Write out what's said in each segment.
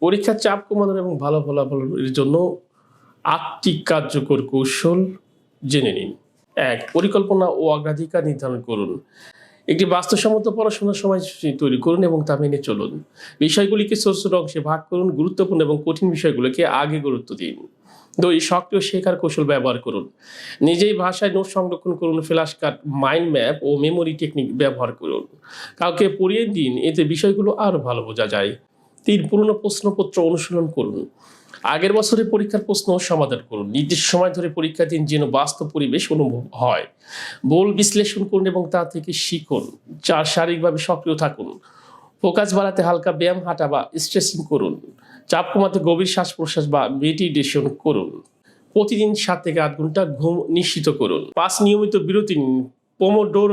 পরীক্ষার চাপ কমানোর এবং ভালো ফলাফলের জন্য আটটি কার্যকর কৌশল জেনে নিন। এক, পরিকল্পনা ও অগ্রাধিকার নির্ধারণ করুন। একটি বাস্তবসম্মত পড়াশোনার সময়সূচি তৈরি করুন এবং তা মেনে চলুন। বিষয়গুলিকে ছোট অংশে ভাগ করুন, গুরুত্বপূর্ণ এবং কঠিন বিষয়গুলোকে আগে গুরুত্ব দিন। দুই, সক্রিয় শেখার কৌশল ব্যবহার করুন। নিজেই ভাষায় নোট সংরক্ষণ করুন, ফ্ল্যাশ কার্ড, মাইন্ড ম্যাপ ও মেমোরি টেকনিক ব্যবহার করুন। কাউকে পড়িয়ে দিন, এতে বিষয়গুলো আরও ভালো বোঝা যায়। তিন পুরনো প্রশ্নপত্র অনুশীলন করুন। আগের বছরে পরীক্ষার প্রশ্ন সমাধান করুন। নির্দিষ্ট সময় ধরে পরীক্ষা দিন যেন বাস্তব পরিবেশ অনুভব হয়। বল বিশ্লেষণ করুন এবং তা থেকে শিখুন। চার, শারীরিকভাবে সক্রিয় থাকুন। ফোকাস বাড়াতে হালকা ব্যায়াম, হাঁটা বা স্ট্রেচিং করুন। চাপ কমাতে গভীর শ্বাস প্রশ্বাস বা মেডিটেশন করুন। প্রতিদিন সাত থেকে আট ঘণ্টা ঘুম নিশ্চিত করুন। পাঁচ নিয়মিত বিরতি নিন। পোমোডোর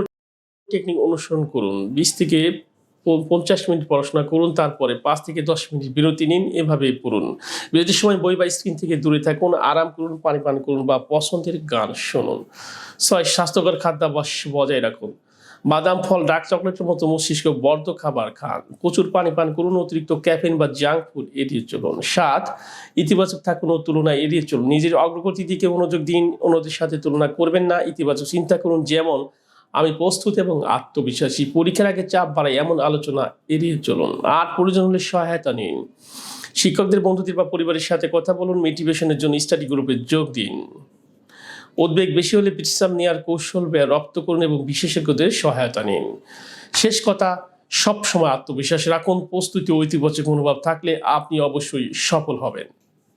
টেকনিক অনুসরণ করুন। বিশ থেকে পঞ্চাশ মিনিট পড়াশোনা করুন, তারপরে পাঁচ থেকে দশ মিনিট বিরতি নিন এভাবে পড়ুন। বিরতির সময় বই বা স্ক্রিন থেকে দূরে থাকুন, আরাম করুন, পানি পান করুন বা পছন্দের গান শুনুন। ছয়, স্বাস্থ্যকর খাদ্যাভ্যাস বজায় রাখুন। বাদাম, ফল, ডার্ক চকলেটের মতো মস্তিষ্ক বর্ধ খাবার খান। প্রচুর পানি পান করুন, অতিরিক্ত ক্যাফেন বা জাঙ্ক ফুড এড়িয়ে চলুন। সাত, ইতিবাচক থাকুন ও তুলনায় এড়িয়ে চলুন। নিজের অগ্রগতির দিকে মনোযোগ দিন, অন্যদের সাথে তুলনা করবেন না, ইতিবাচক চিন্তা করুন। যেমন আমি প্রস্তুত এবং আত্মবিশ্বাসী। পরীক্ষার আগে চাপ বাড়াই এমন আলোচনা এড়িয়ে চলুন। আর প্রয়োজন হলে সহায়তা নিন। শিক্ষকদের বন্ধুদের বা পরিবারের সাথে কথা বলুন মোটিভেশনের জন্য স্টাডি গ্রুপে যোগ দিন। উদ্বেগ বেশি হলে বিশ্রাম নেওয়ার কৌশল রপ্ত করুন এবং বিশেষজ্ঞদের সহায়তা নিন। শেষ কথা, সবসময় আত্মবিশ্বাস রাখুন। প্রস্তুতি ও ইতিবাচক মনোভাব থাকলে আপনি অবশ্যই সফল হবেন।